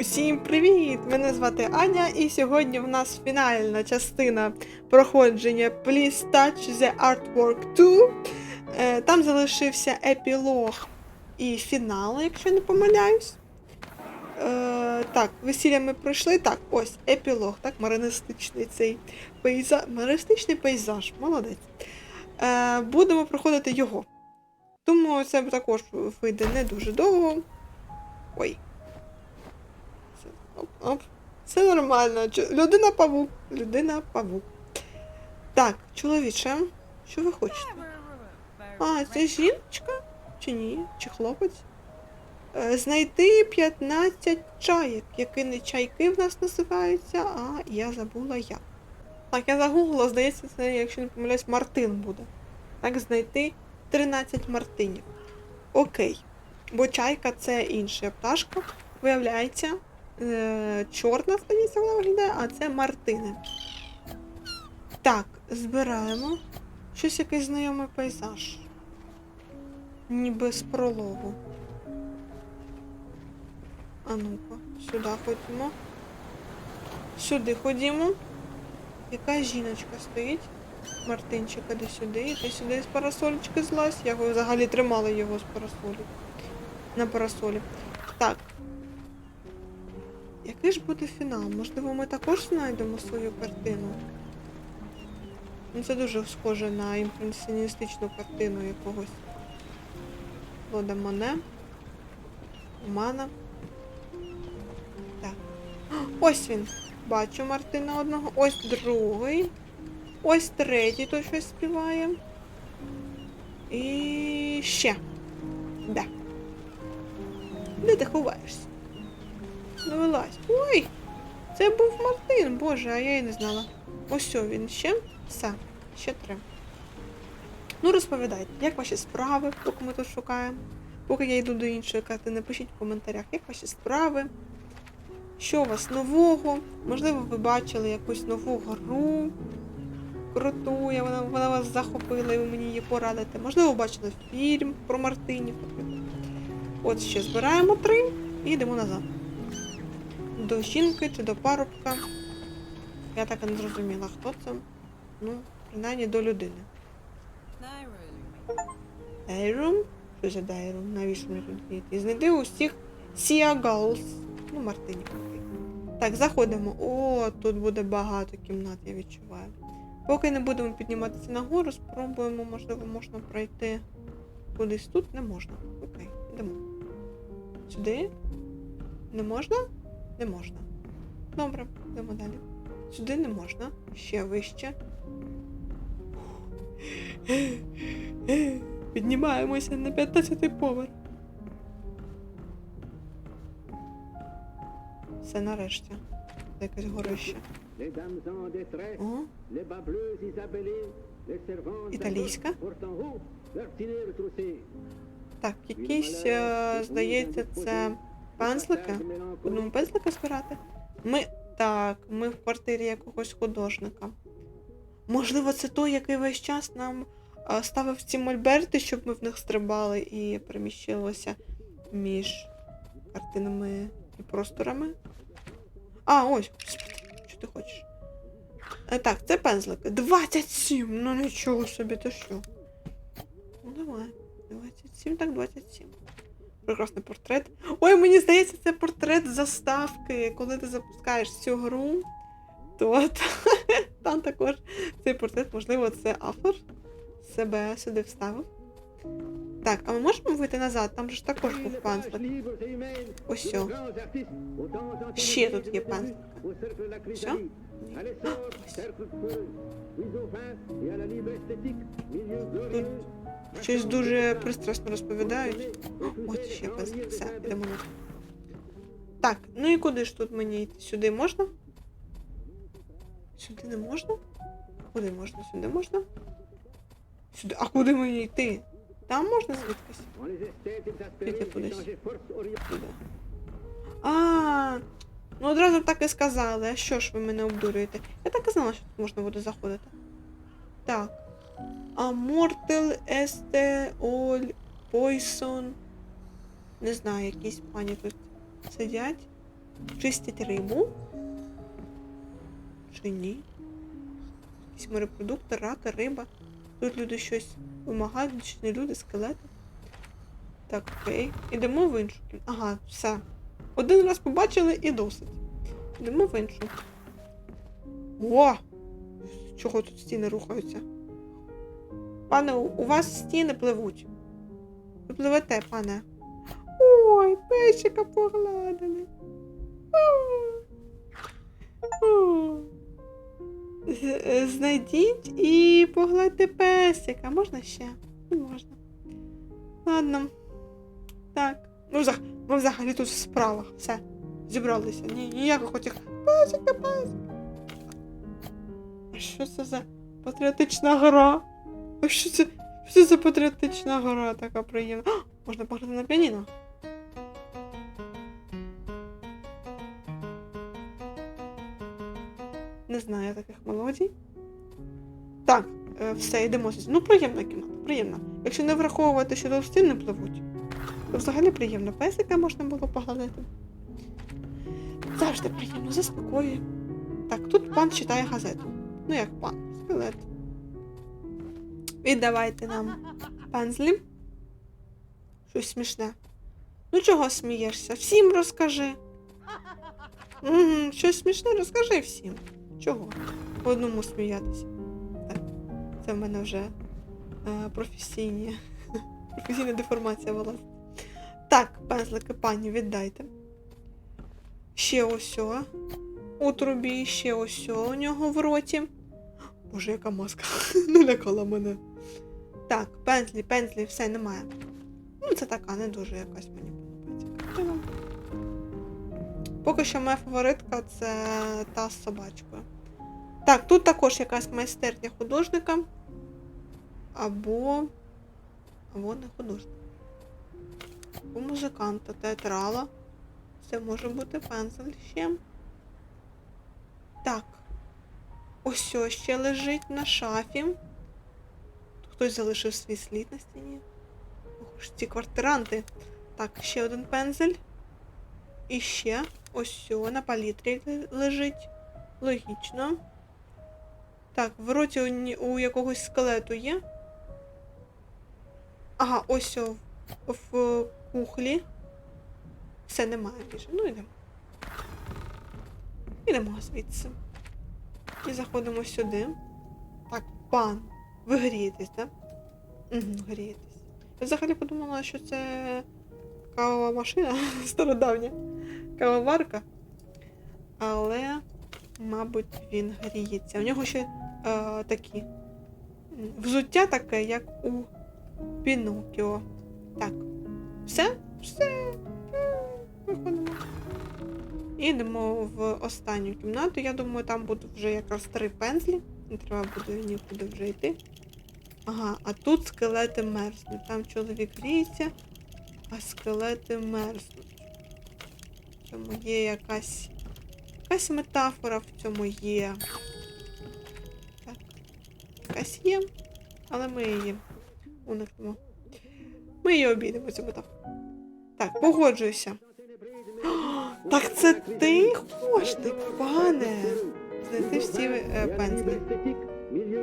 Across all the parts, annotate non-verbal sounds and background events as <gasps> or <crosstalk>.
Усім привіт! Мене звати Аня, і сьогодні в нас фінальна частина проходження Please Touch the Artwork 2. Е, Там залишився епілог і фінал, якщо не помиляюсь. Е, так, весілля ми пройшли. Так, ось епілог, так, маrinистичний цей пейзаж. Маристичний пейзаж, молодець. Е, будемо проходити його. Думаю, це також вийде не дуже довго. Ой. Це, оп. Все нормально. Людина павук. Людина павук. Так, чоловіче, що ви хочете? А, це жіночка? Чи ні? Чи хлопець? Е, Знайти 15 чаєк. Які не чайки в нас називаються, а я забула як. Так, я загуглила, здається, це, якщо не помиляюсь, Мартин буде. Так, знайти 13 мартинів. Окей. Бо чайка це інша пташка. Виявляється, е, чорна, здається, вона виглядає, а це мартини. Так, збираємо. Щось якийсь знайомий пейзаж. Ніби з прологу. А ну-ка, сюди ходімо. Сюди ходімо. Яка жіночка стоїть? Мартинчик, іди сюди, іди сюди з парасольчики злазь. Я взагалі тримала його з парасолі. На парасолі. Так. Який ж буде фінал? Можливо, ми також знайдемо свою картину. Ну, це дуже схоже на імпресіоністичну картину якогось. Лода Моне. Мана. Так. Ось він. Бачу Мартина одного. Ось другий. Ось третій тут щось співає. І ще. Де? Де ти ховаєшся? Ну вилазь. Ой! Це був Мартин, боже, а я й не знала. Ось він ще. Все, ще три. Ну, розповідайте, як ваші справи, поки ми тут шукаємо. Поки я йду до іншої карти, напишіть в коментарях, як ваші справи. Що у вас нового? Можливо, ви бачили якусь нову гру круту, я- вона, вона вас захопила і ви мені її порадите. Можливо, бачили фільм про Мартинів. От ще збираємо три і йдемо назад. До жінки чи до парубка. Я так і не зрозуміла, хто це. Ну, принаймні до людини. Дайрум? Що за Дайрум? Навіщо мені тут діяти? Знайди усіх Сіагалс. Ну, Мартинів. окей. Так, заходимо. О, тут буде багато кімнат, я відчуваю. Поки не будемо підніматися нагору, спробуємо, можливо, можна пройти кудись тут не можна. Окей, йдемо. Сюди? Не можна? Не можна. Добре, йдемо далі. Сюди не можна. Ще вище. Піднімаємося на 15 поверх. Все нарешті. Це якесь горище. О, Італійська. так, якісь, е, здається, це пензлики. Будемо пензлики збирати. Ми. Так, ми в квартирі якогось художника. Можливо, це той, який весь час нам е, ставив ці мольберти, щоб ми в них стрибали і переміщилося між картинами і просторами. А, ось. Що ти хочеш? Е, так, це пензлики. 27! Ну нічого собі, ти що? Ну давай. 27, так 27. Прекрасний портрет. Ой, мені здається, це портрет заставки. Коли ти запускаєш цю гру, то <laughs> там також цей портрет, можливо, це автор себе сюди вставив. Так, а ми можемо вийти назад? Там же ж також був панцир. Ось Ще тут є панцир. au cercle de Щось дуже пристрасно розповідають. Ось ще пензлик. Все, йдемо. Так, ну і куди ж тут мені йти? Сюди можна? Сюди не можна? Куди можна? Сюди можна? Сюди. А куди мені йти? Там можна звідкись? Orientale. Сюди. А, ну одразу так і сказали. А що ж ви мене обдурюєте? Я так і знала, що тут можна буде заходити. Так. А Мортел Есте Оль Пойсон. Не знаю, якісь пані тут сидять. чистять рибу. Чи ні? Якісь морепродукти, раки, риба. Тут люди щось вимагають, чи не люди, скелети. Так, окей. Ідемо в іншу. Ага, все. Один раз побачили і досить. Йдемо в іншу. О! Чого тут стіни рухаються? Пане, у вас стіни пливуть. Ви пливете, пане. Ой, песика погладили. Знайдіть і погладьте песика. Можна ще? Можна. Ладно. Так. Ну, ми взагалі тут в справах. Все. Зібралися. Ні, ніяких отих песика, песика. А що це за патріотична гра? А що це? Що за патріотична гра така приємна? А, можна пограти на піаніно. Не знаю таких мелодій. Так, е, все, йдемо. Ну, приємна кімната, приємна. Якщо не враховувати, що тут стіни пливуть, то взагалі приємно. Песика можна було погладити. Завжди приємно, заспокоює. Так, тут пан читає газету. Ну як пан, скелет. Віддавайте нам пензлі. Щось смішне. Ну чого смієшся? Всім розкажи. Угу, щось смішне розкажи всім. Чого? По одному сміятися. Так, це в мене вже е, професійні. <laughs> Професійна деформація вилазить. Так, пензлики пані віддайте. Ще ось. У трубі, ще ось о у нього в роті. Боже, яка маска. <laughs> Налякала мене. Так, пензлі, пензлі, все немає. Ну, це така не дуже якась мені подобається. Поки що моя фаворитка це та з собачкою. Так, тут також якась майстерня художника. Або. Або не художника. Або музиканта, театрала. Це може бути пензель ще. Так. Ось ще лежить на шафі. Хтось залишив свій слід на стіні. Ох ці квартиранти. Так, ще один пензель. І ще ось на палітрі лежить. Логічно. Так, в роті у, у якогось скелету є. Ага, ось о, в, в кухлі. Все немає більше. Ну йдемо. Ідемо звідси. І заходимо сюди. Так, пан. Ви грієтесь, так? Угу, грієтесь. Я взагалі подумала, що це кавова машина <laughs> стародавня. Кавоварка. Але, мабуть, він гріється. У нього ще е, такі взуття таке, як у Пінокіо. Так. Все? Все. М, Виходимо. Ідемо в останню кімнату. Я думаю, там будуть вже якраз три пензлі. Не треба буде нікуди вже йти. Ага, а тут скелети мерзнуть. Там чоловік гріється, а скелети мерзнуть. В є якась. Якась метафора в цьому є. Так. Якась є, але ми її уникнемо. Ми її обійдемо, цю метафору. Так, погоджуюся. Так це ти, художник, пане. Знайти всі е, пензлі.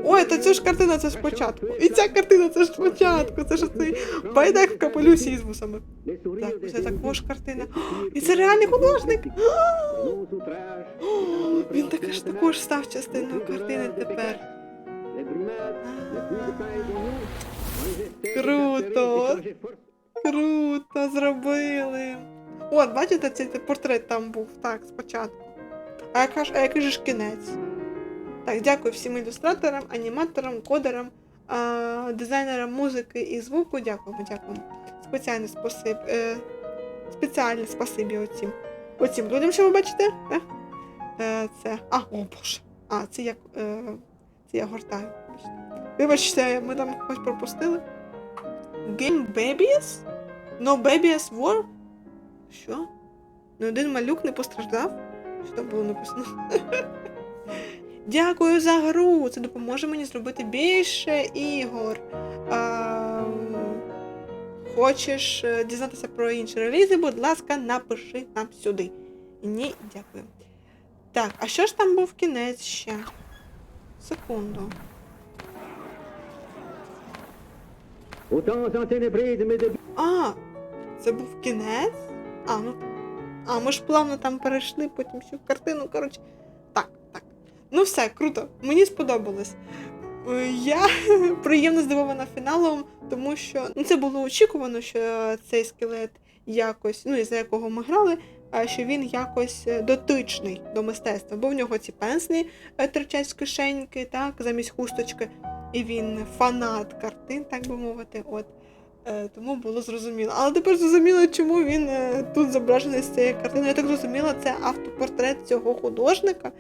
Ой, та ця ж картина це ж спочатку. І ця картина це ж спочатку. Це ж цей байдак в капелюсі із вусами. Так, це також картина. І це реальний художник. <gasps> Він також також став частиною картини тепер. <gasps> Круто. Круто, зробили. От, бачите, цей портрет там був, так, спочатку. А яка ж, а який же ж кінець? Так, дякую всім ілюстраторам, аніматорам, кодерам, дизайнерам музики і звуку. Дякуємо, дякуємо. Спеціальне спасибі, е, спеціальне спасибі оцім. Оцім людям, що ви бачите? Е, це. А, о боже. А, це я, е, це я гортаю. Вибачте, ми там когось пропустили. Game Babies? No Babies War? Що? Ну один малюк не постраждав? Що там було написано? <laughs> Дякую за гру! Це допоможе мені зробити більше ігор. А, хочеш е, дізнатися про інші релізи, будь ласка, напиши нам сюди. Ні, дякую. Так, а що ж там був кінець ще? Секунду. А, це був кінець? А, ну. А, ми ж плавно там перейшли, потім ще в картину. Коротше. Ну все, круто. Мені сподобалось. Е, Я <laughs> приємно здивована фіналом, тому що ну, це було очікувано, що цей скелет якось, ну, із-за якого ми грали, що він якось е, дотичний до мистецтва, бо в нього ці пенслі е, терчать з кишеньки, так, замість хусточки, і він фанат картин, так би мовити. От. Тому було зрозуміло. Але тепер зрозуміло, чому він тут зображений з цією картиною. Я так зрозуміла, це автопортрет цього художника.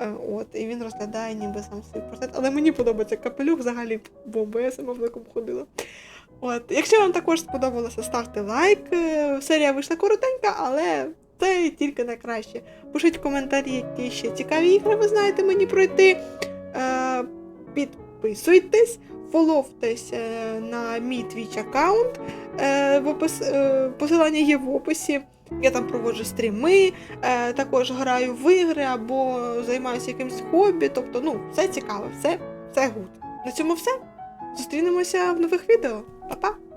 Е, От, і він розглядає ніби сам свій портрет. Але мені подобається капелюх взагалі бомба, я сама в такому ходила. От, якщо вам також сподобалося, ставте лайк. Е, Серія вийшла коротенька, але це тільки найкраще. Пишіть коментарі, які ще цікаві ігри ви знаєте мені пройти. Е, Підписуйтесь, фоловтесь на мій Twitch аккаунт. Е, е, посилання є в описі. Я там проводжу стріми, е, також граю в ігри або займаюся якимось хобі. Тобто, ну, все цікаве, все, все гуд. На цьому все. Зустрінемося в нових відео. Па-па!